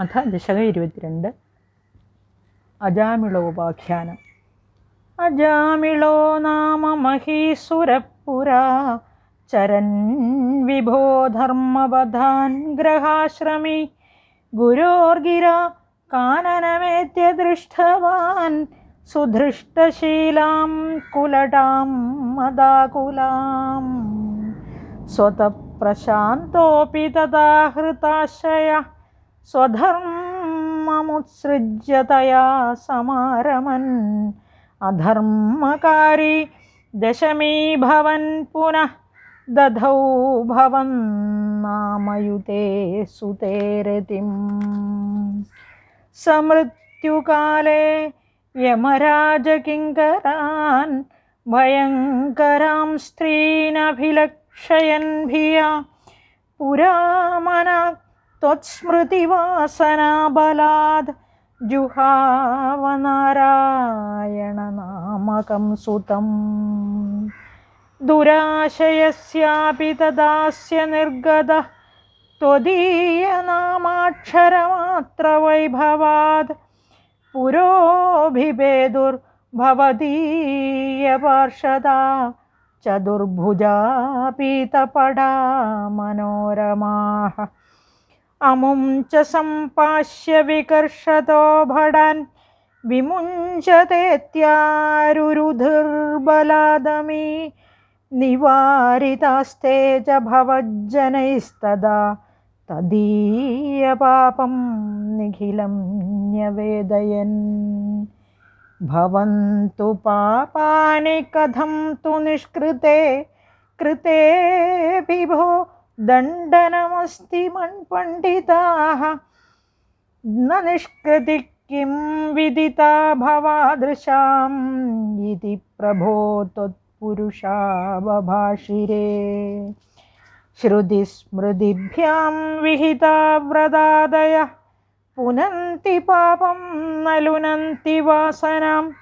അഥ ദശക ഇരുപത്തിരണ്ട്. അജാമിളോപാഖ്യാനം അജാമിളോ നാമ മഹീസുരപുരാ ചരൻ വിഭോ ധർമ്മപഥാൻ ഗ്രഹാശ്രമി. ഗുരോർഗിര കാനനമേത്യ ദൃഷ്ടവാൻ സുധൃഷ്ടശീലാം കുലടാം മദാകുലാം. സ്വതപ്രശാന്തോऽपि തഥാ ഹൃതാശയ स्वधर्ममुत्सृज्य तया समारमन्। अधर्मकारी दशमी भवन् पुनः दधौ भवन्नामयुते सुतेरतिं समृत्युकाले यमराजकिङ्करान् भयङ्करां स्त्रीनभिलक्षयन् भिया। पुरा पुरामना त्वत्स्मृतिवासनाबलाद् जुहावनारायणनामकं सुतं दुराशयस्यापि तदास्य निर्गतः त्वदीयनामाक्षरमात्रवैभवात् पुरोभिभेदुर्भवदीयपार्षदा चतुर्भुजापीतपडा मनोरमाः। अमुं च सम्पाश्य विकर्षतो भडान्। विमुञ्चतेत्यारुरुधिर्बलादमी निवारितास्ते च भवज्जनैस्तदा। तदीयपापं निखिलं न्यवेदयन्। भवन्तु पापानि कथं तु निष्कृते। कृते विभो दण्डनमस्ति मण्पण्डिताः न निष्कृतिः किं विदिता भवादृशाम् इति प्रभो त्वत्पुरुषा बभाषिरे श्रुतिस्मृतिभ्यां विहिता व्रतादयः। पुनन्ति पापं न लुनन्ति वासनाम्।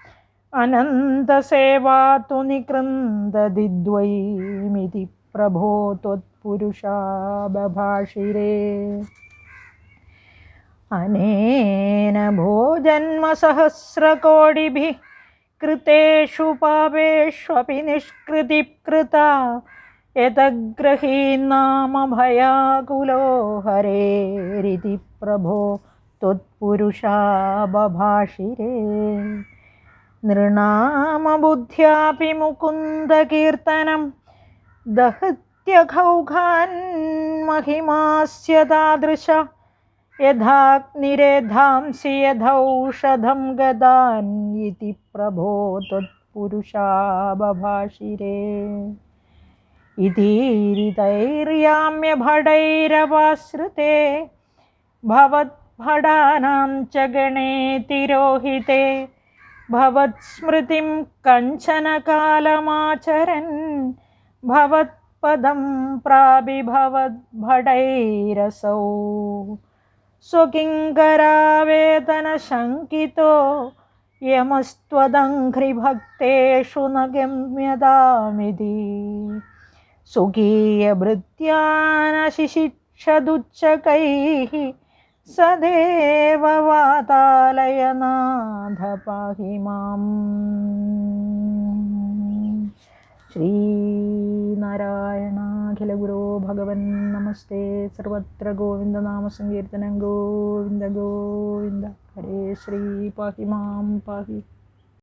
अनन्तसेवा तु निकृन्ददिद्वैमिति प्रभो त्वत्पुरुषा बभाषिरे। अनेन भोजन्मसहस्रकोटिभिः कृतेषु पापेष्वपि निष्कृतिः कृता यतग्रहीन्नाम भयाकुलो हरेरिति प्रभो त्वत्पुरुषा बभाषिरे। नृणामबुद्ध्यापि मुकुन्दकीर्तनं दहत्यघौघान्महिमास्य तादृश। यथाग्निरेधांसि यथौषधं गदान् इति प्रभो त्वत्पुरुषा बभाषिरे। इतीरितैर्याम्यभटैरवाश्रिते भवद्भटानां च गणे तिरोहिते, भवत्स्मृतिं कञ्चन कालमाचरन् भवत्पदं प्राभिभवद्भटैरसौ स्वकिङ्करावेदनशङ्कितो यमस्त्वदङ्घ्रिभक्तेषु न गम्यतामिति स्वकीयभृत्यानशिशिक्षदुच्चकैः सदेव वातालयनाथ पाहि माम् ശ്രീനാരായണാഖിലഗുരോ ഭഗവൻ നമസ്തേ. സർവത്ര ഗോവിന്ദനാമസങ്കീർത്തനം ഗോവിന്ദ ഗോവിന്ദ. ഹരേ ശ്രീ പാഹി മാം പാഹി.